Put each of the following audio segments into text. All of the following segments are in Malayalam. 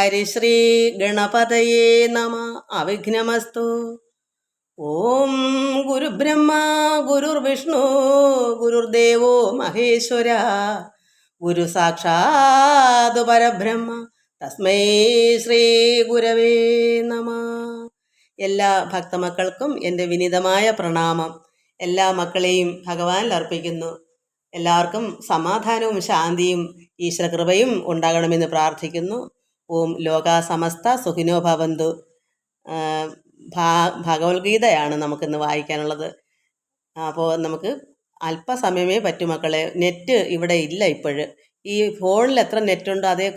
ഹരിശ്രീ ഗണപതയേ നമ അവിഘ്നമസ്തു ഓം ഗുരുബ്രഹ്മ ഗുരുർവിഷ്ണു ഗുരുർദേവോ മഹേശ്വര ഗുരു സാക്ഷാത് പരബ്രഹ്മ തസ്മൈ ശ്രീ ഗുരവേ നമ എല്ലാ ഭക്തമക്കൾക്കും എന്റെ വിനിതമായ പ്രണാമം. എല്ലാ മക്കളെയും ഭഗവാനിൽ അർപ്പിക്കുന്നു. എല്ലാവർക്കും സമാധാനവും ശാന്തിയും ഈശ്വരകൃപയും ഉണ്ടാകണമെന്ന് പ്രാർത്ഥിക്കുന്നു. ഓം ലോകാസമസ്ത സുഖിനോ ഭവന്തു. ഭാ ഭഗവത്ഗീതയാണ് നമുക്കിന്ന് വായിക്കാനുള്ളത്. അപ്പോൾ നമുക്ക് അല്പസമയമേ പറ്റൂ മക്കളെ. നെറ്റ് ഇവിടെ ഇല്ല ഇപ്പോഴ്. ഈ ഫോണിൽ എത്ര നെറ്റുണ്ടോ അതേ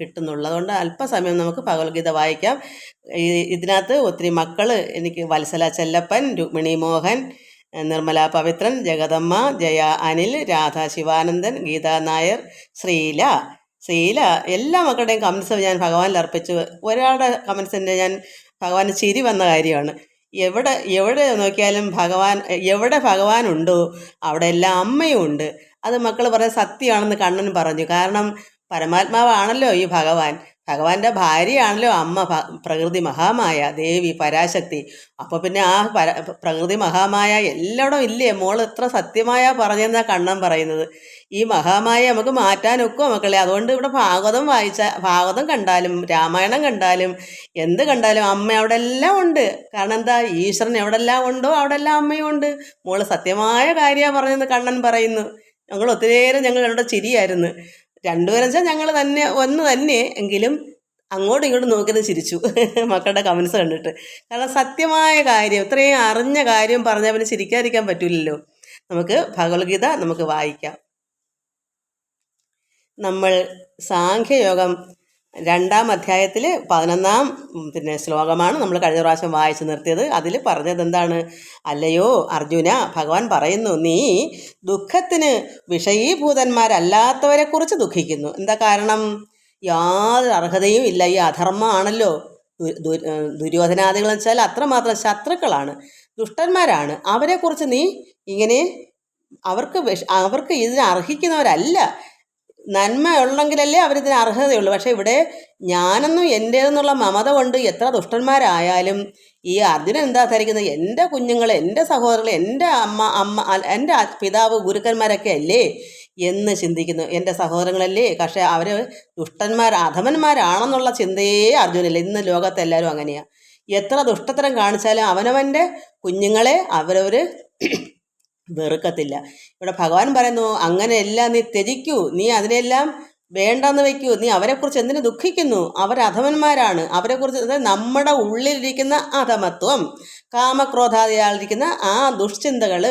കിട്ടുന്നുള്ളൂ. അതുകൊണ്ട് അല്പസമയം നമുക്ക് ഭഗവത്ഗീത വായിക്കാം. ഇതിനകത്ത് ഒത്തിരി മക്കൾ എനിക്ക് വത്സല ചെല്ലപ്പൻ രുക്മിണി മോഹൻ നിർമ്മല പവിത്രൻ ജഗദമ്മ ജയ അനിൽ രാധ ശിവാനന്ദൻ ഗീതാ നായർ ശ്രീല ശ്രീല എല്ലാ മക്കളുടെയും കമൻസും ഞാൻ ഭഗവാനിൽ അർപ്പിച്ചു. ഒരാളുടെ കമൻസിന്റെ ഞാൻ ഭഗവാന് ചിരി വന്ന കാര്യമാണ്. എവിടെ എവിടെ നോക്കിയാലും ഭഗവാൻ എവിടെ ഭഗവാനുണ്ടോ അവിടെ എല്ലാം അമ്മയും ഉണ്ട്. അത് മക്കൾ പറയാൻ സത്യമാണെന്ന് കണ്ണൻ പറഞ്ഞു. കാരണം പരമാത്മാവാണല്ലോ ഈ ഭഗവാൻ. ഭഗവാന്റെ ഭാര്യയാണല്ലോ അമ്മ പ്രകൃതി മഹാമായ ദേവി പരാശക്തി. അപ്പോൾ പിന്നെ ആ പര പ്രകൃതി മഹാമായ എല്ലായിടം ഇല്ലേ? മോൾ എത്ര സത്യമായ പറഞ്ഞെന്നാ കണ്ണൻ പറയുന്നത്. ഈ മഹാമായ നമുക്ക് മാറ്റാനൊക്കെ മക്കളെ. അതുകൊണ്ട് ഇവിടെ ഭാഗവതം വായിച്ച ഭാഗവതം കണ്ടാലും രാമായണം കണ്ടാലും എന്ത് കണ്ടാലും അമ്മ അവിടെ എല്ലാം ഉണ്ട്. കാരണം എന്താ? ഈശ്വരൻ എവിടെല്ലാം ഉണ്ടോ അവിടെ എല്ലാം അമ്മയും ഉണ്ട്. മോൾ സത്യമായ കാര്യമാണ് പറഞ്ഞെന്ന് കണ്ണൻ പറയുന്നു. ഞങ്ങൾ ഒത്തിരി നേരം ഞങ്ങൾ ഇവിടെ ചിരിയായിരുന്നു. രണ്ടുപേരും വെച്ചാൽ ഞങ്ങൾ തന്നെ ഒന്ന് തന്നെ എങ്കിലും അങ്ങോട്ടും ഇങ്ങോട്ടും നോക്കിയത് ചിരിച്ചു. മക്കളുടെ കമൻസ് കണ്ടിട്ട്. കാരണം സത്യമായ കാര്യം ഇത്രയും അറിഞ്ഞ കാര്യം പറഞ്ഞാൽ പിന്നെ ചിരിക്കാതിരിക്കാൻ പറ്റില്ലല്ലോ നമുക്ക് ഭഗവത്ഗീത നമുക്ക് വായിക്കാം. നമ്മൾ സാഖ്യയോഗം രണ്ടാം അധ്യായത്തിൽ പതിനൊന്നാം പിന്നെ ശ്ലോകമാണ് നമ്മൾ കഴിഞ്ഞ പ്രാവശ്യം വായിച്ചു നിർത്തിയത്. അതിൽ പറഞ്ഞത് എന്താണ്? അല്ലയോ അർജുന ഭഗവാൻ പറയുന്നു നീ ദുഃഖത്തിന് വിഷയീഭൂതന്മാരല്ലാത്തവരെക്കുറിച്ച് ദുഃഖിക്കുന്നു. എന്താ കാരണം? യാതൊരു അർഹതയും ഇല്ല. ഈ അധർമ്മമാണല്ലോ. ദുര്യോധനാദികൾ വെച്ചാൽ അത്രമാത്രം ശത്രുക്കളാണ്. ദുഷ്ടന്മാരാണ്. അവരെക്കുറിച്ച് നീ ഇങ്ങനെ അവർക്ക് അവർക്ക് ഇതിന് അർഹിക്കുന്നവരല്ല. നന്മ ഉള്ളെങ്കിലല്ലേ അവരിതിന് അർഹതയുള്ളൂ. പക്ഷേ ഇവിടെ ഞാനെന്നും എന്റേതെന്നുള്ള മമത കൊണ്ട് എത്ര ദുഷ്ടന്മാരായാലും ഈ അർജുനൻ എന്താ ധരിക്കുന്നത്? എന്റെ കുഞ്ഞുങ്ങൾ എന്റെ സഹോദരങ്ങൾ എന്റെ അമ്മ അമ്മ എന്റെ പിതാവ് ഗുരുക്കന്മാരൊക്കെ അല്ലേ എന്ന് ചിന്തിക്കുന്നു. എന്റെ സഹോദരങ്ങളല്ലേ? പക്ഷേ അവർ ദുഷ്ടന്മാർ അധമന്മാരാണെന്നുള്ള ചിന്തയേ അർജുനില്ല ഇന്ന് ലോകത്തെല്ലാവരും അങ്ങനെയാണ് എത്ര ദുഷ്ടത്തരം കാണിച്ചാലും അവനവന്റെ കുഞ്ഞുങ്ങളെ അവരവർ വെറുക്കത്തില്ല. ഇവിടെ ഭഗവാൻ പറയുന്നു അങ്ങനെയെല്ലാം നീ ത്യജിക്കൂ. നീ അതിനെല്ലാം വേണ്ടെന്ന് വെക്കൂ. നീ അവരെക്കുറിച്ച് എന്തിനു ദുഃഖിക്കുന്നു? അവർ അധമന്മാരാണ്. അവരെക്കുറിച്ച് നമ്മുടെ ഉള്ളിലിരിക്കുന്ന അധമത്വം. കാമക്രോധാദിയാളിരിക്കുന്ന ആ ദുഷ്ചിന്തകൾ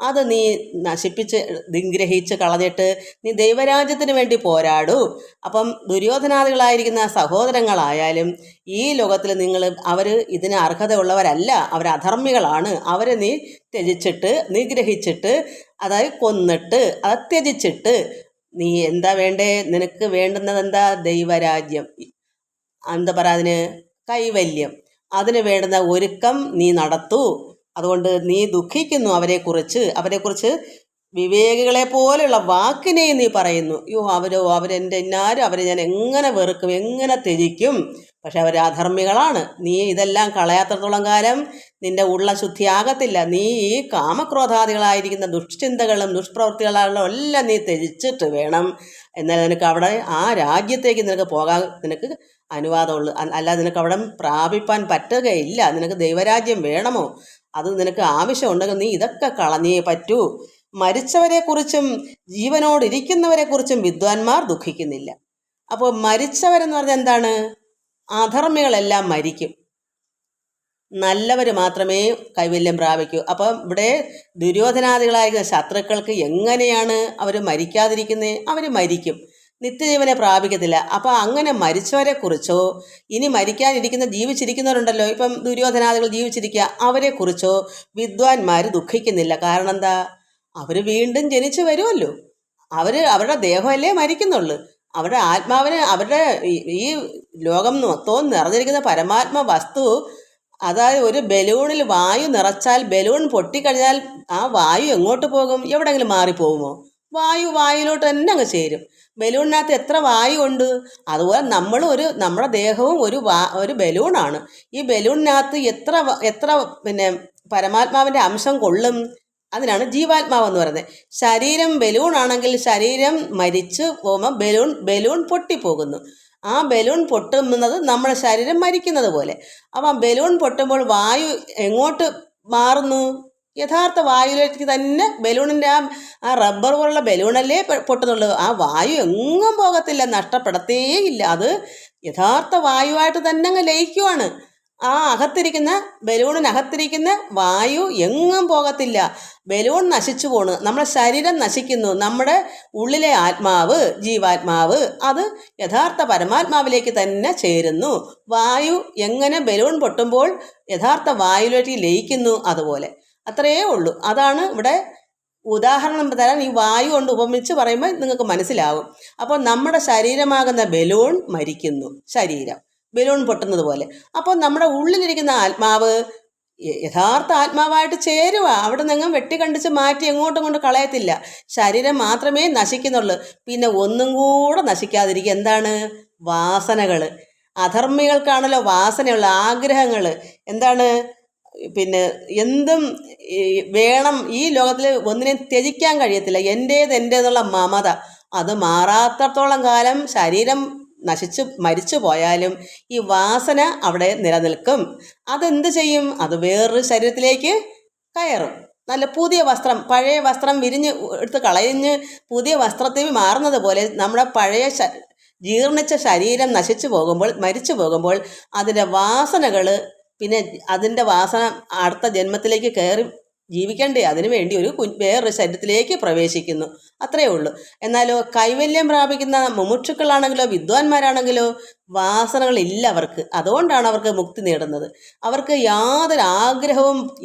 അത് നീ നശിപ്പിച്ച് നിഗ്രഹിച്ച് കളഞ്ഞിട്ട് നീ ദൈവരാജ്യത്തിന് വേണ്ടി പോരാടൂ. അപ്പം ദുര്യോധനാദികളായിരിക്കുന്ന സഹോദരങ്ങളായാലും ഈ ലോകത്തിൽ നിങ്ങൾ അവർ ഇതിന് അർഹതയുള്ളവരല്ല. അവർ അധർമ്മികളാണ്. അവരെ നീ ത്യജിച്ചിട്ട് നിഗ്രഹിച്ചിട്ട് അതായത് കൊന്നിട്ട് അത് ത്യജിച്ചിട്ട് നീ എന്താ വേണ്ടേ? നിനക്ക് വേണ്ടുന്നത് എന്താ? ദൈവരാജ്യം. എന്താ പറയുക അതിന്? കൈവല്യം. അതിന് വേണ്ടുന്ന ഒരുക്കം നീ നടത്തൂ. അതുകൊണ്ട് നീ ദുഃഖിക്കുന്നു അവരെക്കുറിച്ച്. അവരെക്കുറിച്ച് വിവേകികളെ പോലെയുള്ള വാക്കിനെ നീ പറയുന്നു. യോ അവരോ അവരെന്റെ ഇന്നാരും അവരെ ഞാൻ എങ്ങനെ വെറുക്കും എങ്ങനെ ത്യജിക്കും? പക്ഷെ അവർ അധർമ്മികളാണ്. നീ ഇതെല്ലാം കളയാത്തടത്തോളം കാലം നിന്റെ ഉള്ള ശുദ്ധിയാകത്തില്ല നീ ഈ കാമക്രോധാദികളായിരിക്കുന്ന ദുഷ്ചിന്തകളും ദുഷ്പ്രവൃത്തികളും എല്ലാം നീ ത്യജിച്ചിട്ട് വേണം. എന്നാൽ നിനക്ക് അവിടെ ആ രാജ്യത്തേക്ക് നിനക്ക് പോകാൻ നിനക്ക് അനുവാദമുള്ളൂ. അല്ലാതെ നിനക്ക് അവിടെ പ്രാപിപ്പാൻ പറ്റുകയില്ല. നിനക്ക് ദൈവരാജ്യം വേണമോ? അത് നിനക്ക് ആവശ്യമുണ്ടെങ്കിൽ നീ ഇതൊക്കെ കളഞ്ഞേ പറ്റൂ. മരിച്ചവരെക്കുറിച്ചും ജീവനോടിരിക്കുന്നവരെക്കുറിച്ചും വിദ്വാൻമാർ ദുഃഖിക്കുന്നില്ല. അപ്പോൾ മരിച്ചവരെന്ന് പറഞ്ഞാൽ എന്താണ്? അധർമ്മികളെല്ലാം മരിക്കും. നല്ലവർ മാത്രമേ കൈവല്യം പ്രാപിക്കൂ. അപ്പം ഇവിടെ ദുര്യോധനാദികളായ ശത്രുക്കൾക്ക് എങ്ങനെയാണ് അവർ മരിക്കാതിരിക്കുന്നത് അവർ മരിക്കും. നിത്യജീവനെ പ്രാപിക്കത്തില്ല. അപ്പം അങ്ങനെ മരിച്ചവരെ കുറിച്ചോ ഇനി മരിക്കാനിരിക്കുന്ന ജീവിച്ചിരിക്കുന്നവരുണ്ടല്ലോ ഇപ്പം ദുര്യോധനാദികൾ ജീവിച്ചിരിക്കുക അവരെക്കുറിച്ചോ വിദ്വാൻമാർ ദുഃഖിക്കുന്നില്ല. കാരണം എന്താ? അവർ വീണ്ടും ജനിച്ചു വരുമല്ലോ അവർ അവരുടെ ദേഹമല്ലേ മരിക്കുന്നുള്ളൂ. അവരുടെ ആത്മാവിന് അവരുടെ ഈ- ലോകം മൊത്തവും നിറഞ്ഞിരിക്കുന്ന പരമാത്മ വസ്തു അതായത് ഒരു ബലൂണിൽ വായു നിറച്ചാൽ ബലൂൺ പൊട്ടിക്കഴിഞ്ഞാൽ ആ വായു എങ്ങോട്ട് പോകും? എവിടെയെങ്കിലും മാറിപ്പോകുമോ വായു വായുവിലോട്ട് തന്നെ അങ്ങ് ചേരും. ബലൂണിനകത്ത് എത്ര വായു ഉണ്ട്? അതുപോലെ നമ്മളും ഒരു നമ്മുടെ ദേഹവും ഒരു വാ ഒരു ബലൂണാണ്. ഈ ബലൂണിനകത്ത് എത്ര എത്ര പിന്നെ പരമാത്മാവിന്റെ അംശം കൊള്ളും? അതിനാണ് ജീവാത്മാവ് എന്ന് പറയുന്നത്. ശരീരം ബലൂൺ ആണെങ്കിൽ ശരീരം മരിച്ചു പോകുമ്പോൾ ബലൂൺ ബലൂൺ പൊട്ടിപ്പോകുന്നു. ആ ബലൂൺ പൊട്ടുന്നത് നമ്മുടെ ശരീരം മരിക്കുന്നത് പോലെ. അപ്പം ബലൂൺ പൊട്ടുമ്പോൾ വായു എങ്ങോട്ട് മാറുന്നു? യഥാർത്ഥ വായുവിലേക്ക് തന്നെ ബലൂണിന്റെ ആ ആ റബ്ബർ പോലുള്ള ബലൂണല്ലേ പൊട്ടുന്നുള്ളൂ. ആ വായു എങ്ങും പോകത്തില്ല നഷ്ടപ്പെടത്തേയില്ല അത് യഥാർത്ഥ വായുവായിട്ട് തന്നെ അങ്ങ് ലയിക്കുവാണ്. ആ അകത്തിരിക്കുന്ന ബലൂണിനകത്തിരിക്കുന്ന വായു എങ്ങും പോകത്തില്ല. ബലൂൺ നശിച്ചു പോണു. നമ്മുടെ ശരീരം നശിക്കുന്നു. നമ്മുടെ ഉള്ളിലെ ആത്മാവ് ജീവാത്മാവ് അത് യഥാർത്ഥ പരമാത്മാവിലേക്ക് തന്നെ ചേരുന്നു. വായു എങ്ങനെ ബലൂൺ പൊട്ടുമ്പോൾ യഥാർത്ഥ വായുവിലേക്ക് ലയിക്കുന്നു അതുപോലെ. അത്രയേ ഉള്ളൂ. അതാണ് ഇവിടെ ഉദാഹരണം തരാൻ ഈ വായു കൊണ്ട് ഉപമിച്ച് പറയുമ്പോൾ നിങ്ങൾക്ക് മനസ്സിലാവും. അപ്പോൾ നമ്മുടെ ശരീരമാകുന്ന ബലൂൺ മരിക്കുന്നു. ശരീരം. ബലൂൺ പൊട്ടുന്നത് പോലെ. അപ്പോൾ നമ്മുടെ ഉള്ളിലിരിക്കുന്ന ആത്മാവ് യഥാർത്ഥ ആത്മാവായിട്ട് ചേരുക അവിടെ നിന്നും വെട്ടിക്കണ്ടിച്ച് മാറ്റി എങ്ങോട്ടും കൊണ്ട് കളയത്തില്ല. ശരീരം മാത്രമേ നശിക്കുന്നുള്ളൂ. പിന്നെ ഒന്നും കൂടെ നശിക്കാതിരിക്കുക എന്താണ്? വാസനകൾ അധർമ്മികൾക്കാണല്ലോ വാസനയുള്ള ആഗ്രഹങ്ങൾ എന്താണ്? പിന്നെ എന്തും വേണം ഈ ലോകത്തിൽ ഒന്നിനെയും ത്യജിക്കാൻ കഴിയത്തില്ല. എന്റേത് എന്റേതെന്നുള്ള മമത. അത് മാറാത്തത്തോളം കാലം ശരീരം നശിച്ചു മരിച്ചു പോയാലും ഈ വാസന അവിടെ നിലനിൽക്കും. അതെന്ത് ചെയ്യും? അത് വേറൊരു ശരീരത്തിലേക്ക് കയറും. നല്ല പുതിയ വസ്ത്രം പഴയ വസ്ത്രം വിരിഞ്ഞ് എടുത്ത് കളഞ്ഞ് പുതിയ വസ്ത്രത്തിൽ മാറുന്നത് പോലെ നമ്മുടെ പഴയ ജീർണിച്ച ശരീരം നശിച്ചു പോകുമ്പോൾ മരിച്ചു പോകുമ്പോൾ അതിന്റെ വാസനകൾ പിന്നെ അതിന്റെ വാസന അടുത്ത ജന്മത്തിലേക്ക് കയറി ജീവിക്കണ്ടേ? അതിനു വേണ്ടി ഒരു വേറൊരു ശരീരത്തിലേക്ക് പ്രവേശിക്കുന്നു. അത്രയേ ഉള്ളൂ. എന്നാലോ കൈവല്യം പ്രാപിക്കുന്ന മുമുക്ഷുക്കളാണെങ്കിലോ വിദ്വാൻമാരാണെങ്കിലോ വാസനകളില്ല അവർക്ക്. അതുകൊണ്ടാണ് അവർക്ക് മുക്തി നേടുന്നത്. അവർക്ക് യാതൊരു ആഗ്രഹവും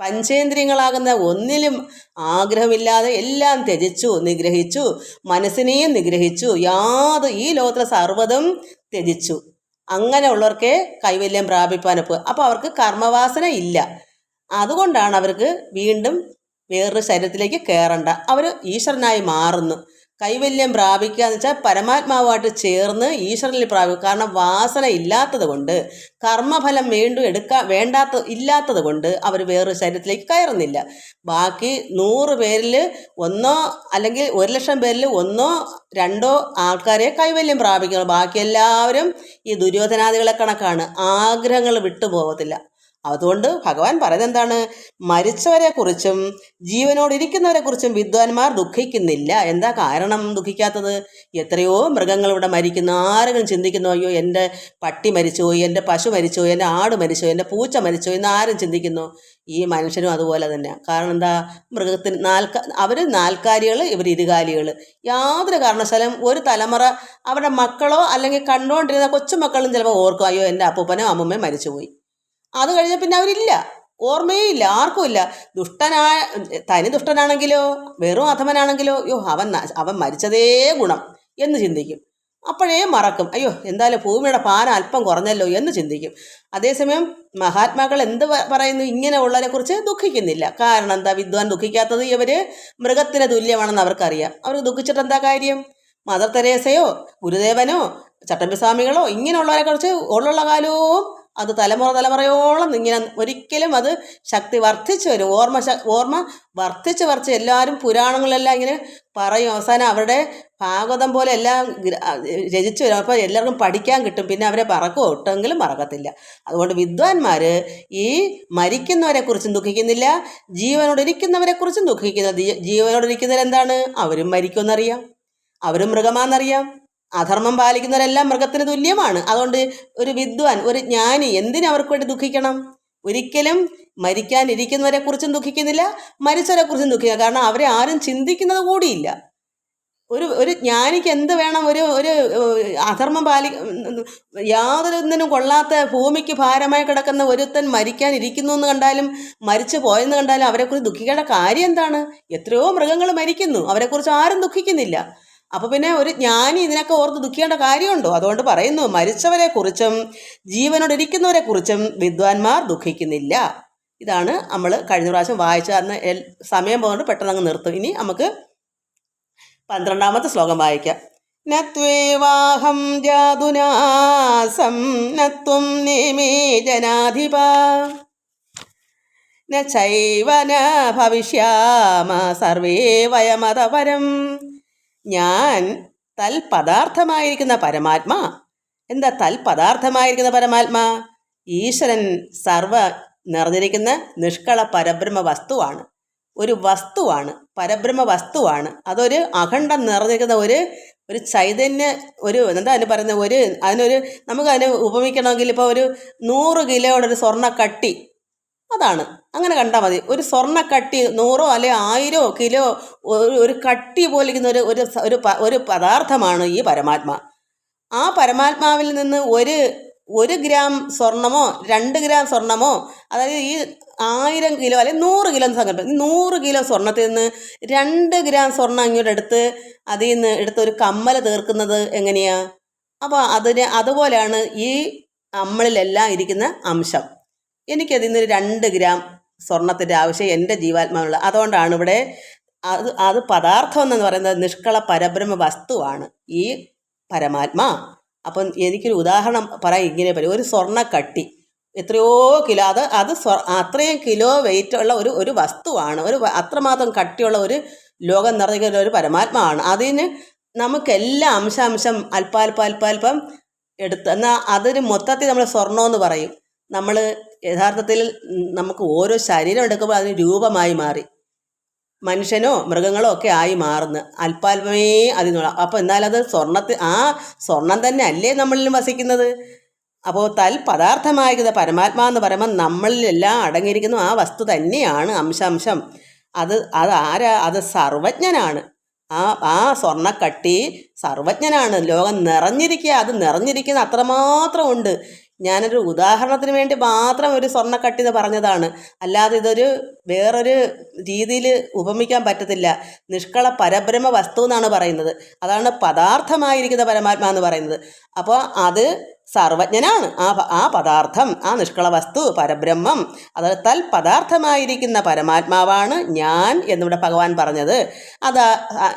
പഞ്ചേന്ദ്രിയങ്ങളാകുന്ന ഒന്നിലും ആഗ്രഹമില്ലാതെ എല്ലാം ത്യജിച്ചു നിഗ്രഹിച്ചു മനസ്സിനെയും നിഗ്രഹിച്ചു യാതൊരു ഈ ലോകത്തിലെ സർവതും ത്യജിച്ചു. അങ്ങനെയുള്ളവർക്കേ കൈവല്യം പ്രാപിപ്പാനൊക്കെ അപ്പോൾ അവർക്ക് കർമ്മവാസന ഇല്ല. അതുകൊണ്ടാണ് അവർക്ക് വീണ്ടും വേറൊരു ശരീരത്തിലേക്ക് കയറണ്ട അവർ ഈശ്വരനായി മാറുന്നു. കൈവല്യം പ്രാപിക്കുക എന്ന് വെച്ചാൽ പരമാത്മാവുമായിട്ട് ചേർന്ന് ഈശ്വരനിൽ പ്രാപിക്കുക കാരണം വാസന ഇല്ലാത്തത് കൊണ്ട് കർമ്മഫലം വീണ്ടും എടുക്കാൻ വേണ്ടാത്ത ഇല്ലാത്തത് കൊണ്ട് അവർ വേറൊരു ശരീരത്തിലേക്ക് കയറുന്നില്ല. ബാക്കി നൂറ് പേരിൽ ഒന്നോ അല്ലെങ്കിൽ ഒരു ലക്ഷം പേരിൽ ഒന്നോ രണ്ടോ ആൾക്കാരെ കൈവല്യം പ്രാപിക്കുന്നു ബാക്കി എല്ലാവരും ഈ ദുര്യോധനാദികളെ കണക്കാണ്. ആഗ്രഹങ്ങൾ വിട്ടുപോകത്തില്ല. അതുകൊണ്ട് ഭഗവാൻ പറയുന്നത് എന്താണ് മരിച്ചവരെ കുറിച്ചും ജീവനോടിരിക്കുന്നവരെ കുറിച്ചും വിദ്വാൻമാർ ദുഃഖിക്കുന്നില്ല. എന്താ കാരണം ദുഃഖിക്കാത്തത്? എത്രയോ മൃഗങ്ങൾ ഇവിടെ മരിക്കുന്നു. ആരെങ്കിലും ചിന്തിക്കുന്നു അയ്യോ എന്റെ പട്ടി മരിച്ചുപോയി എന്റെ പശു മരിച്ചുപോയി എന്റെ ആട് മരിച്ചുപോയി എന്റെ പൂച്ച മരിച്ചുപോയി എന്ന് ആരും ചിന്തിക്കുന്നു. ഈ മനുഷ്യനും അതുപോലെ തന്നെ. കാരണം എന്താ? മൃഗത്തിന് നാൽക്ക അവർ നാൽക്കാലികൾ ഇവർ ഇരുകാലികൾ യാതൊരു കാരണവശാലും ഒരു തലമുറ അവരുടെ മക്കളോ അല്ലെങ്കിൽ കണ്ടുകൊണ്ടിരുന്ന കൊച്ചുമക്കളും ചിലപ്പോൾ ഓർക്കും അയ്യോ എന്റെ അപ്പൂപ്പനോ അമ്മമ്മയോ മരിച്ചുപോയി. അത് കഴിഞ്ഞ പിന്നെ അവരില്ല. ഓർമ്മയേ ഇല്ല ആർക്കും ഇല്ല. ദുഷ്ടനായ തനി ദുഷ്ടനാണെങ്കിലോ വെറും അധമനാണെങ്കിലോ അയ്യോ അവൻ അവൻ മരിച്ചതേ ഗുണം എന്ന് ചിന്തിക്കും. അപ്പോഴേ മറക്കും. അയ്യോ എന്തായാലും ഭൂമിയുടെ പാന അല്പം കുറഞ്ഞല്ലോ എന്ന് ചിന്തിക്കും. അതേസമയം മഹാത്മാക്കൾ എന്ത് പറയുന്നു? ഇങ്ങനെ ഉള്ളവരെക്കുറിച്ച് ദുഃഖിക്കുന്നില്ല. കാരണം എന്താ? വിദ്വാൻ ദുഃഖിക്കാത്തത് ഇവർ മൃഗത്തിന് തുല്യമാണെന്ന് അവർക്കറിയാം. അവർ ദുഃഖിച്ചിട്ട് എന്താ കാര്യം? മദർ തെരേസയോ ഗുരുദേവനോ ചട്ടമ്പിസ്വാമികളോ ഇങ്ങനെയുള്ളവരെ കുറിച്ച് ഉള്ള കാലവും അത് തലമുറ തലമുറയോളം ഇങ്ങനെ ഒരിക്കലും അത് ശക്തി വർദ്ധിച്ചു വരും. ഓർമ്മ ഓർമ്മ വർദ്ധിച്ച് വർദ്ധിച്ച് എല്ലാവരും പുരാണങ്ങളെല്ലാം ഇങ്ങനെ പറയും. അവസാനം അവരുടെ ഭാഗവതം പോലെ എല്ലാം രചിച്ചു വരും. അപ്പോൾ എല്ലാവർക്കും പഠിക്കാൻ കിട്ടും. പിന്നെ അവരെ മറക്കും ഒട്ടെങ്കിലും മറക്കത്തില്ല അതുകൊണ്ട് വിദ്വാൻമാർ ഈ മരിക്കുന്നവരെക്കുറിച്ചും ദുഃഖിക്കുന്നില്ല ജീവനോടിരിക്കുന്നവരെക്കുറിച്ചും ദുഃഖിക്കുന്നില്ല ജീവനോടിരിക്കുന്നവരെന്താണ്? അവരും മരിക്കുമെന്നറിയാം. അവരും മൃഗമാണെന്നറിയാം. അധർമ്മം പാലിക്കുന്നവരെല്ലാം മൃഗത്തിന് തുല്യമാണ്. അതുകൊണ്ട് ഒരു വിദ്വാൻ ഒരു ജ്ഞാനി എന്തിനവർക്ക് വേണ്ടി ദുഃഖിക്കണം? ഒരിക്കലും മരിക്കാനിരിക്കുന്നവരെ കുറിച്ചും ദുഃഖിക്കുന്നില്ല മരിച്ചവരെ കുറിച്ചും ദുഃഖിക്കുക. കാരണം അവരെ ആരും ചിന്തിക്കുന്നത് കൂടിയില്ല. ഒരു ഒരു ജ്ഞാനിക്ക് എന്ത് വേണം? ഒരു ഒരു അധർമ്മം പാലി യാതൊരു ഒന്നിനും കൊള്ളാത്ത ഭൂമിക്ക് ഭാരമായി കിടക്കുന്ന ഒരുത്തൻ മരിക്കാനിരിക്കുന്നു എന്ന് കണ്ടാലും മരിച്ചു പോയെന്ന് കണ്ടാലും അവരെക്കുറിച്ച് ദുഃഖിക്കേണ്ട കാര്യം എന്താണ്? എത്രയോ മൃഗങ്ങൾ മരിക്കുന്നു. അവരെക്കുറിച്ച് ആരും ദുഃഖിക്കുന്നില്ല. അപ്പോൾ പിന്നെ ഒരു ജ്ഞാനി ഇതിനൊക്കെ ഓർത്ത് ദുഃഖിക്കേണ്ട കാര്യമുണ്ടോ? അതുകൊണ്ട് പറയുന്നു മരിച്ചവരെക്കുറിച്ചും കുറിച്ചും ജീവനോടിരിക്കുന്നവരെ കുറിച്ചും വിദ്വാൻമാർ ദുഃഖിക്കുന്നില്ല. ഇതാണ് നമ്മൾ കഴിഞ്ഞ പ്രാവശ്യം വായിച്ച അന്ന് സമയം പോകുന്നത് പെട്ടെന്ന് അങ്ങ് നിർത്തും. ഇനി നമുക്ക് പന്ത്രണ്ടാമത്തെ ശ്ലോകം വായിക്കാം. നത്വേവാഹം ജാതുനാസം നത്വം നേമേ ജനാധിപ ന ചൈവ ന ഭവിഷ്യാമ സർവേ വയമതപരം. ഞാൻ തൽപദാർത്ഥമായിരിക്കുന്ന പരമാത്മാ. എന്താ തൽപദാർത്ഥമായിരിക്കുന്ന പരമാത്മാ? ഈശ്വരൻ സർവ നിറഞ്ഞിരിക്കുന്ന നിഷ്കള പരബ്രഹ്മ വസ്തുവാണ്. ഒരു വസ്തുവാണ് പരബ്രഹ്മ വസ്തുവാണ്. അതൊരു അഖണ്ഡം നിറഞ്ഞിരിക്കുന്ന ഒരു ഒരു ചൈതന്യ ഒരു എന്താ അതിന് പറയുന്നത് ഒരു അതിനൊരു നമുക്ക് അതിനെ ഉപമിക്കണമെങ്കിൽ ഇപ്പോൾ ഒരു നൂറ് കിലോയുടെ ഒരു സ്വർണ കട്ടി അതാണ്. അങ്ങനെ കണ്ടാൽ മതി. ഒരു സ്വർണ കട്ടി നൂറോ അല്ലെ ആയിരോ കിലോ ഒരു കട്ടി പോലിരിക്കുന്ന ഒരു ഒരു ഒരു പദാർത്ഥമാണ് ഈ പരമാത്മാ. ആ പരമാത്മാവിൽ നിന്ന് ഒരു ഒരു ഗ്രാം സ്വർണമോ രണ്ട് ഗ്രാം സ്വർണമോ അതായത് ഈ ആയിരം കിലോ അല്ലെങ്കിൽ നൂറ് കിലോ സങ്കല്പം നൂറ് കിലോ സ്വർണത്തിൽ നിന്ന് രണ്ട് ഗ്രാം സ്വർണം ഇങ്ങോട്ട് എടുത്ത് അതിൽ നിന്ന് എടുത്ത് ഒരു കമ്മൽ തീർക്കുന്നത് എങ്ങനെയാ? അപ്പോൾ അതിന് അതുപോലെയാണ് ഈ നമ്മളിലെല്ലാം ഇരിക്കുന്ന അംശം. എനിക്കതിൽ നിന്ന് രണ്ട് ഗ്രാം സ്വർണത്തിന്റെ ആവശ്യം എന്റെ ജീവാത്മാവിനുള്ള. അതുകൊണ്ടാണ് ഇവിടെ അത് അത് പദാർത്ഥം എന്ന് പറയുന്നത് നിഷ്കള പരബ്രഹ്മ വസ്തുവാണ്. ഈ പരമാത്മാ. അപ്പം എനിക്കൊരു ഉദാഹരണം പറയാൻ ഇങ്ങനെ പറയും ഒരു സ്വർണ കട്ടി എത്രയോ കിലോ അത് അത് സ്വ അത്രയും കിലോ വെയിറ്റ് ഉള്ള ഒരു ഒരു വസ്തുവാണ്. ഒരു അത്രമാത്രം കട്ടിയുള്ള ഒരു ലോകം നിറഞ്ഞിരിക്കുന്ന ഒരു പരമാത്മാവാണ്. അതിന് നമുക്കെല്ലാം അംശാംശം അല്പാൽപ്പം എടുത്ത് എന്നാൽ അതൊരു മൊത്തത്തിൽ നമ്മൾ സ്വർണമെന്ന് പറയും. നമ്മൾ യഥാർത്ഥത്തിൽ നമുക്ക് ഓരോ ശരീരം എടുക്കുമ്പോൾ അതിന് രൂപമായി മാറി. മനുഷ്യനോ മൃഗങ്ങളോ ഒക്കെ ആയി മാറുന്നു. അല്പാൽപമേ അതിനുള്ള. അപ്പോൾ എന്നാലത് സ്വർണത്തിൽ ആ സ്വർണം തന്നെ അല്ലേ നമ്മളിൽ വസിക്കുന്നത്? അപ്പോൾ തൽ പദാർത്ഥമായിരിക്കുന്ന പരമാത്മാ എന്ന് പറയുമ്പോൾ നമ്മളിലെല്ലാം അടങ്ങിയിരിക്കുന്ന ആ വസ്തു തന്നെയാണ് അംശാംശം. അത് അത് ആരാ? അത് സർവജ്ഞനാണ്. ആ ആ സ്വർണക്കട്ടി സർവജ്ഞനാണ്. ലോകം നിറഞ്ഞിരിക്കുക അത് നിറഞ്ഞിരിക്കുന്ന അത്രമാത്രം ഉണ്ട്. ഞാനൊരു ഉദാഹരണത്തിന് വേണ്ടി മാത്രം ഒരു സ്വർണക്കട്ടിത പറഞ്ഞതാണ്. അല്ലാതെ ഇതൊരു വേറൊരു രീതിയിൽ ഉപമിക്കാൻ പറ്റത്തില്ല. നിഷ്കള പരബ്രഹ്മ വസ്തു എന്നാണ് പറയുന്നത്. അതാണ് പദാർത്ഥമായിരിക്കുന്ന പരമാത്മാ എന്ന് പറയുന്നത്. അപ്പോൾ അത് സർവജ്ഞനാണ്. ആ ആ പദാർത്ഥം ആ നിഷ്കള വസ്തു പരബ്രഹ്മം അത് തൽ പദാർത്ഥമായിരിക്കുന്ന പരമാത്മാവാണ് ഞാൻ എന്നിവിടെ ഭഗവാൻ പറഞ്ഞത്. അത്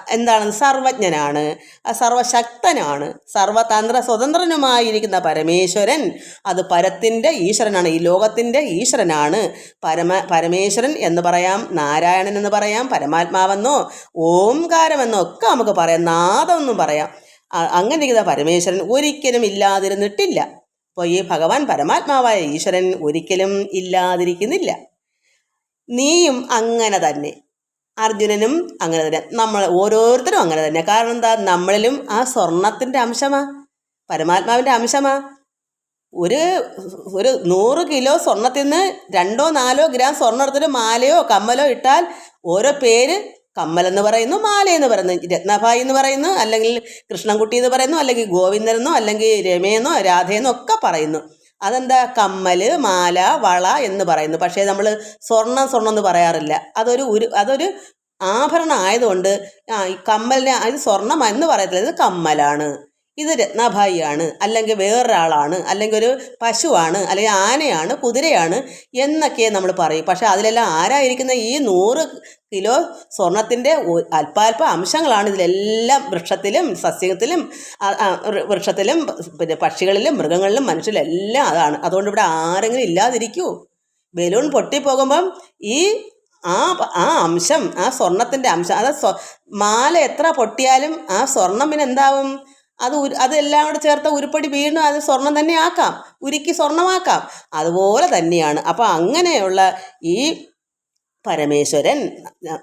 എന്താണ്? സർവജ്ഞനാണ്. സർവശക്തനാണ്. സർവതന്ത്ര സ്വതന്ത്രനുമായിരിക്കുന്ന പരമേശ്വരൻ അത് പരത്തിന്റെ ഈശ്വരനാണ്. ഈ ലോകത്തിന്റെ ഈശ്വരനാണ്. പരമ പരമേശ്വരൻ എന്ന് പറയാം നാരായണൻ എന്ന് പറയാം പരമാത്മാവെന്നോ ഓംകാരമെന്നോ ഒക്കെ നമുക്ക് പറയാം. നാദമെന്നും പറയാം. അങ്ങനെ പരമേശ്വരൻ ഒരിക്കലും ഇല്ലാതിരുന്നിട്ടില്ല. അപ്പോൾ ഈ ഭഗവാൻ പരമാത്മാവായ ഈശ്വരൻ ഒരിക്കലും ഇല്ലാതിരിക്കുന്നില്ല. നീയും അങ്ങനെ തന്നെ. അർജുനനും അങ്ങനെ തന്നെ. നമ്മൾ ഓരോരുത്തരും അങ്ങനെ തന്നെ. കാരണം എന്താ? നമ്മളിലും ആ സ്വർണത്തിന്റെ അംശമാ. പരമാത്മാവിന്റെ അംശമാ. ഒരു ഒരു നൂറ് കിലോ സ്വർണത്തിൽ നിന്ന് രണ്ടോ നാലോ ഗ്രാം സ്വർണം മാലയോ കമ്മലോ ഇട്ടാൽ ഓരോ പേര് കമ്മലെന്ന് പറയുന്നു മാല എന്ന് പറയുന്നു രത്നഭായി എന്ന് പറയുന്നു അല്ലെങ്കിൽ കൃഷ്ണൻകുട്ടി എന്ന് പറയുന്നു അല്ലെങ്കിൽ ഗോവിന്ദനെന്നോ അല്ലെങ്കിൽ രമയെന്നോ രാധയെന്നോ ഒക്കെ പറയുന്നു. അതെന്താ? കമ്മൽ മാല വള എന്ന് പറയുന്നു. പക്ഷേ നമ്മൾ സ്വർണം സ്വർണം എന്ന് പറയാറില്ല. അതൊരു ഒരു അതൊരു ആഭരണം ആയതുകൊണ്ട് ആ കമ്മലിനെ അത് സ്വർണം എന്ന് പറയത്തില്ല ഇത് കമ്മലാണ്. ഇത് രത്നാഭായിയാണ് അല്ലെങ്കിൽ വേറൊരാളാണ് അല്ലെങ്കിൽ ഒരു പശുവാണ് അല്ലെങ്കിൽ ആനയാണ് കുതിരയാണ് എന്നൊക്കെ നമ്മൾ പറയും. പക്ഷെ അതിലെല്ലാം ആരായിരിക്കുന്ന ഈ നൂറ് കിലോ സ്വർണത്തിന്റെ അല്പാൽപ അംശങ്ങളാണ് ഇതിലെല്ലാം വൃക്ഷത്തിലും സസ്യത്തിലും വൃക്ഷത്തിലും പിന്നെ പക്ഷികളിലും മൃഗങ്ങളിലും മനുഷ്യരിലും എല്ലാം അതാണ്. അതുകൊണ്ട് ഇവിടെ ആരെങ്കിലും ഇല്ലാതിരിക്കൂ. ബലൂൺ പൊട്ടിപ്പോകുമ്പം ഈ ആ ആ അംശം ആ സ്വർണത്തിന്റെ അംശം അത് മാല എത്ര പൊട്ടിയാലും ആ സ്വർണം പിന്നെ എന്താവും? അത് ഉരു അതെല്ലാം കൂടെ ചേർത്ത ഉരുപ്പടി വീണ്ടും അത് സ്വർണം തന്നെ ആക്കാം. ഉരുക്കി സ്വർണമാക്കാം. അതുപോലെ തന്നെയാണ്. അപ്പോൾ അങ്ങനെയുള്ള ഈ പരമേശ്വരൻ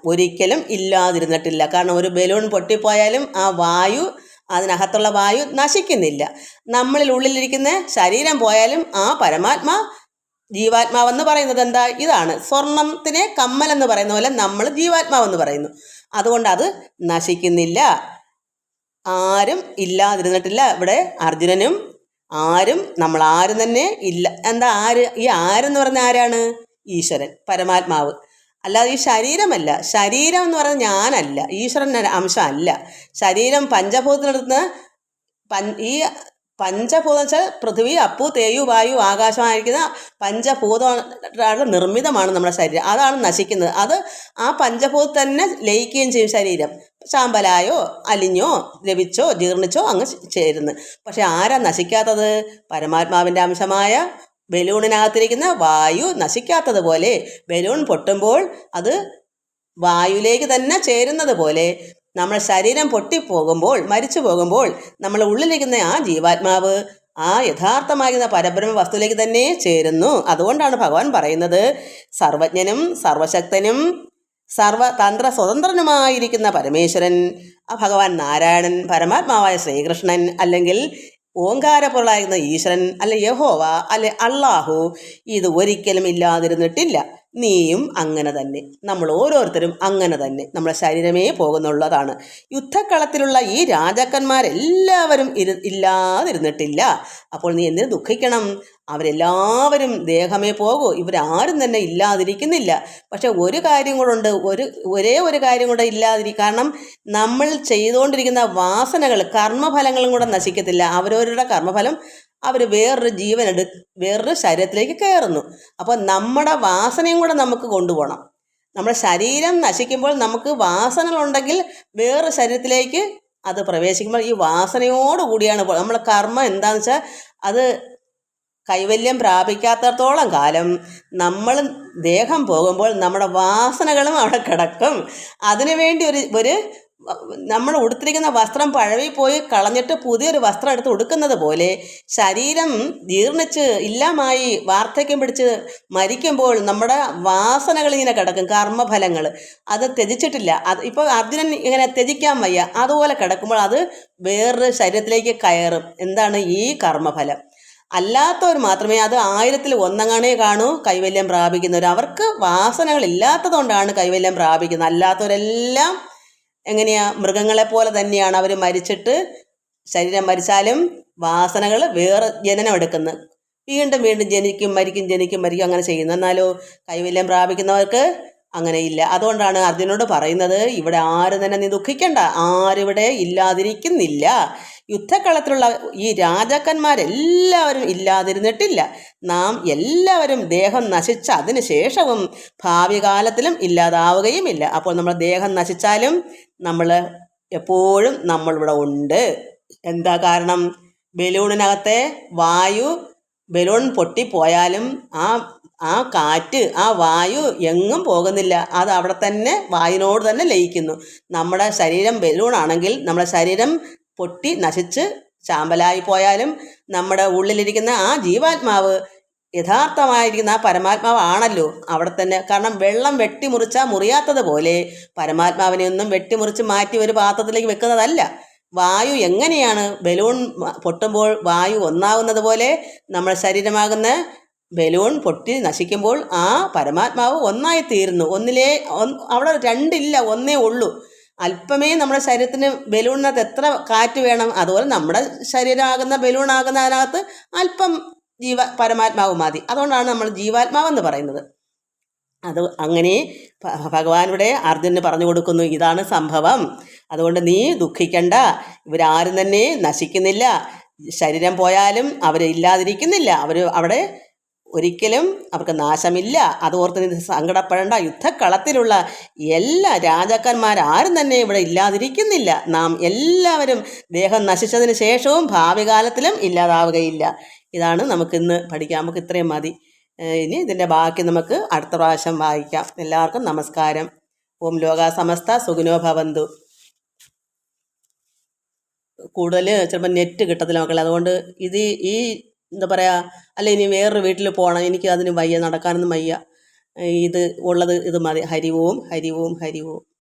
ഒരിക്കലും ഇല്ലാതിരുന്നിട്ടില്ല. കാരണം ഒരു ബലൂൺ പൊട്ടിപ്പോയാലും ആ വായു അതിനകത്തുള്ള വായു നശിക്കുന്നില്ല. നമ്മളിൽ ഉള്ളിലിരിക്കുന്ന ശരീരം പോയാലും ആ പരമാത്മാ ജീവാത്മാവെന്ന് പറയുന്നത് എന്താ? ഇതാണ്. സ്വർണത്തിനെ കമ്മലെന്ന് പറയുന്ന പോലെ നമ്മൾ ജീവാത്മാവെന്ന് പറയുന്നു. അതുകൊണ്ട് അത് നശിക്കുന്നില്ല. ആരും ഇല്ലാതിരുന്നിട്ടില്ല. ഇവിടെ അർജുനനും ആരും നമ്മൾ ആരും തന്നെ ഇല്ല എന്താ ആര് ഈ ആരെന്ന് പറഞ്ഞ ആരാണ്? ഈശ്വരൻ പരമാത്മാവ്. അല്ലാതെ ഈ ശരീരമല്ല. ശരീരം എന്ന് പറയുന്നത് ഞാനല്ല. ഈശ്വരൻ അംശം അല്ല. ശരീരം പഞ്ചഭൂതത്തിനടുത്ത് പൻ ഈ പഞ്ചഭൂതം വെച്ചാൽ പൃഥ്വി അപ്പു തേയു വായു ആകാശമായിരിക്കുന്ന പഞ്ചഭൂതം നിർമ്മിതമാണ് നമ്മുടെ ശരീരം. അതാണ് നശിക്കുന്നത്. അത് ആ പഞ്ചഭൂതം തന്നെ ലയിക്കുകയും ചെയ്യും ശരീരം. ചാമ്പലായോ അലിഞ്ഞോ ദ്രവിച്ചോ ജീർണിച്ചോ അങ്ങ് ചേരുന്നു. പക്ഷെ ആരാ നശിക്കാത്തത്? പരമാത്മാവിന്റെ അംശമായ ബലൂണിനകത്തിരിക്കുന്ന വായു നശിക്കാത്തതുപോലെ ബലൂൺ പൊട്ടുമ്പോൾ അത് വായുവിലേക്ക് തന്നെ ചേരുന്നത് പോലെ നമ്മുടെ ശരീരം പൊട്ടിപ്പോകുമ്പോൾ മരിച്ചു പോകുമ്പോൾ നമ്മൾ ഉള്ളിലിരിക്കുന്ന ആ ജീവാത്മാവ് ആ യഥാർത്ഥമായിരുന്ന പരബ്രഹ്മ വസ്തുവിലേക്ക് തന്നെ ചേരുന്നു. അതുകൊണ്ടാണ് ഭഗവാൻ പറയുന്നത് സർവജ്ഞനും സർവശക്തനും സർവതന്ത്ര സ്വതന്ത്രനുമായിരിക്കുന്ന പരമേശ്വരൻ ഭഗവാൻ നാരായണൻ പരമാത്മാവായ ശ്രീകൃഷ്ണൻ അല്ലെങ്കിൽ ഓങ്കാരപ്പൊരുളായിരുന്ന ഈശ്വരൻ അല്ലെ യഹോവ അല്ലെ അള്ളാഹു ഇത് ഒരിക്കലും ഇല്ലാതിരുന്നിട്ടില്ല. നീയും അങ്ങനെ തന്നെ. നമ്മൾ ഓരോരുത്തരും അങ്ങനെ തന്നെ. നമ്മുടെ ശരീരമേ പോകുന്നുള്ളതാണ്. യുദ്ധക്കളത്തിലുള്ള ഈ രാജാക്കന്മാരെല്ലാവരും ഇരു ഇല്ലാതിരുന്നിട്ടില്ല. അപ്പോൾ നീ എന്തിനു ദുഃഖിക്കണം? അവരെല്ലാവരും ദേഹമേ പോകൂ. ഇവരാരും തന്നെ ഇല്ലാതിരിക്കുന്നില്ല. പക്ഷെ ഒരു കാര്യം കൂടെ ഒരു ഒരേ ഒരു കാര്യം കൂടെ ഇല്ലാതിരിക്കണം നമ്മൾ ചെയ്തുകൊണ്ടിരിക്കുന്ന വാസനകൾ കർമ്മഫലങ്ങളും കൂടെ നശിക്കത്തില്ല. അവരവരുടെ കർമ്മഫലം അവർ വേറൊരു ജീവൻ എടു വേറൊരു ശരീരത്തിലേക്ക് കയറുന്നു. അപ്പോൾ നമ്മുടെ വാസനയും കൂടെ നമുക്ക് കൊണ്ടുപോകണം. നമ്മുടെ ശരീരം നശിക്കുമ്പോൾ നമുക്ക് വാസനകളുണ്ടെങ്കിൽ വേറൊരു ശരീരത്തിലേക്ക് അത് പ്രവേശിക്കുമ്പോൾ ഈ വാസനയോട് കൂടിയാണ് നമ്മുടെ കർമ്മം എന്താണെന്ന് വെച്ചാൽ അത് കൈവല്യം പ്രാപിക്കാത്തടത്തോളം കാലം നമ്മൾ ദേഹം പോകുമ്പോൾ നമ്മുടെ വാസനകളും അവിടെ കിടക്കും. അതിനുവേണ്ടി ഒരു ഒരു നമ്മൾ ഉടുത്തിരിക്കുന്ന വസ്ത്രം പഴവിപ്പോയി കളഞ്ഞിട്ട് പുതിയൊരു വസ്ത്രം എടുത്ത് ഉടുക്കുന്നത് പോലെ ശരീരം ജീർണിച്ച് ഇല്ലാമായി വാർദ്ധക്യം പിടിച്ച് മരിക്കുമ്പോൾ നമ്മുടെ വാസനകൾ ഇങ്ങനെ കിടക്കും കർമ്മഫലങ്ങൾ. അത് ത്യജിച്ചിട്ടില്ല. അത് ഇപ്പോൾ അർജുനൻ ഇങ്ങനെ ത്യജിക്കാൻ വയ്യ. അതുപോലെ കിടക്കുമ്പോൾ അത് വേറൊരു ശരീരത്തിലേക്ക് കയറും. എന്താണ് ഈ കർമ്മഫലം? അല്ലാത്തവർ മാത്രമേ അത് ആയിരത്തിൽ ഒന്നങ്ങാണേ കാണൂ കൈവല്യം പ്രാപിക്കുന്നവർ. അവർക്ക് വാസനകളില്ലാത്തതുകൊണ്ടാണ് കൈവല്യം പ്രാപിക്കുന്നത്. അല്ലാത്തവരെല്ലാം എങ്ങനെയാ? മൃഗങ്ങളെ പോലെ തന്നെയാണ് അവർ മരിച്ചിട്ട് ശരീരം മരിച്ചാലും വാസനകൾ വേറെ ജനനം എടുക്കുന്നത് വീണ്ടും വീണ്ടും ജനിക്കും മരിക്കും ജനിക്കും മരിക്കും അങ്ങനെ ചെയ്യുന്നു. എന്നാലോ കൈവല്യം പ്രാപിക്കുന്നവർക്ക് അങ്ങനെ ഇല്ല അതുകൊണ്ടാണ് അർജുനോട് പറയുന്നത് ഇവിടെ ആരും തന്നെ നീ ദുഃഖിക്കണ്ട. ആരിവിടെ ഇല്ലാതിരിക്കുന്നില്ല. യുദ്ധക്കളത്തിലുള്ള ഈ രാജാക്കന്മാരെല്ലാവരും ഇല്ലാതിരുന്നിട്ടില്ല. നാം എല്ലാവരും ദേഹം നശിച്ച അതിന് ശേഷവും ഭാവി കാലത്തിലും ഇല്ലാതാവുകയുമില്ല. അപ്പോൾ നമ്മൾ ദേഹം നശിച്ചാലും നമ്മൾ എപ്പോഴും നമ്മളിവിടെ ഉണ്ട്. എന്താ കാരണം? ബലൂണിനകത്തെ വായു ബലൂൺ പൊട്ടിപ്പോയാലും ആ ആ കാറ്റ് ആ വായു എങ്ങും പോകുന്നില്ല. അത് അവിടെ തന്നെ വായുവിനോട് തന്നെ ലയിക്കുന്നു. നമ്മുടെ ശരീരം ബലൂണാണെങ്കിൽ നമ്മുടെ ശരീരം പൊട്ടി നശിച്ച് ചാമ്പലായി പോയാലും നമ്മുടെ ഉള്ളിലിരിക്കുന്ന ആ ജീവാത്മാവ് യഥാർത്ഥമായിരിക്കുന്ന ആ പരമാത്മാവാണല്ലോ അവിടെ തന്നെ. കാരണം വെള്ളം വെട്ടിമുറിച്ചാൽ മുറിയാത്തത് പോലെ പരമാത്മാവിനെ ഒന്നും വെട്ടിമുറിച്ച് മാറ്റി ഒരു പാത്രത്തിലേക്ക് വെക്കുന്നതല്ല. വായു എങ്ങനെയാണ് ബലൂൺ പൊട്ടുമ്പോൾ വായു ഒന്നാകുന്നത് പോലെ നമ്മുടെ ശരീരമാകുന്ന ബലൂൺ പൊട്ടി നശിക്കുമ്പോൾ ആ പരമാത്മാവ് ഒന്നായി തീരുന്നു ഒന്നിലേ ഒന്ന് അവിടെ രണ്ടില്ല ഒന്നേ ഉള്ളൂ. അല്പമേ നമ്മുടെ ശരീരത്തിന് ബലൂണിനകത്ത് എത്ര കാറ്റ് വേണം അതുപോലെ നമ്മുടെ ശരീരമാകുന്ന ബലൂണാകുന്ന അതിനകത്ത് അല്പം ജീവ പരമാത്മാവ് മതി. അതുകൊണ്ടാണ് നമ്മൾ ജീവാത്മാവെന്ന് പറയുന്നത്. അത് അങ്ങനെ ഭഗവാനുടെ അർജുനന് പറഞ്ഞു കൊടുക്കുന്നു ഇതാണ് സംഭവം. അതുകൊണ്ട് നീ ദുഃഖിക്കണ്ട. ഇവരാരും തന്നെ നശിക്കുന്നില്ല. ശരീരം പോയാലും അവരില്ലാതിരിക്കുന്നില്ല അവർ അവിടെ ഒരിക്കലും അവർക്ക് നാശമില്ല. അതോർത്ത് നീ സങ്കടപ്പെടേണ്ട യുദ്ധക്കളത്തിലുള്ള എല്ലാ രാജാക്കന്മാരാരും തന്നെ ഇവിടെ ഇല്ലാതിരിക്കുന്നില്ല. നാം എല്ലാവരും ദേഹം നശിച്ചതിന് ശേഷവും ഭാവി കാലത്തിലും ഇല്ലാതാവുകയില്ല. ഇതാണ് നമുക്കിന്ന് പഠിക്കാം. നമുക്ക് ഇത്രയും മതി. ഇനി ഇതിന്റെ ബാക്കി നമുക്ക് അടുത്ത പ്രാവശ്യം വായിക്കാം. എല്ലാവർക്കും നമസ്കാരം. ഓം ലോക സമസ്ത സുഖിനോ ഭവന്തു. കൂടുതൽ ചിലപ്പോൾ നെറ്റ് കിട്ടത്തില്ല മക്കളെ. അതുകൊണ്ട് ഇത് ഈ എന്താ പറയുക അല്ലെ ഇനി വേറൊരു വീട്ടിൽ പോകണം എനിക്ക് അതിന് വയ്യ നടക്കാനൊന്നും വയ്യ. ഇത് ഉള്ളത് ഇത് മതി. ഹരിവോം ഹരിവോം ഹരിവും.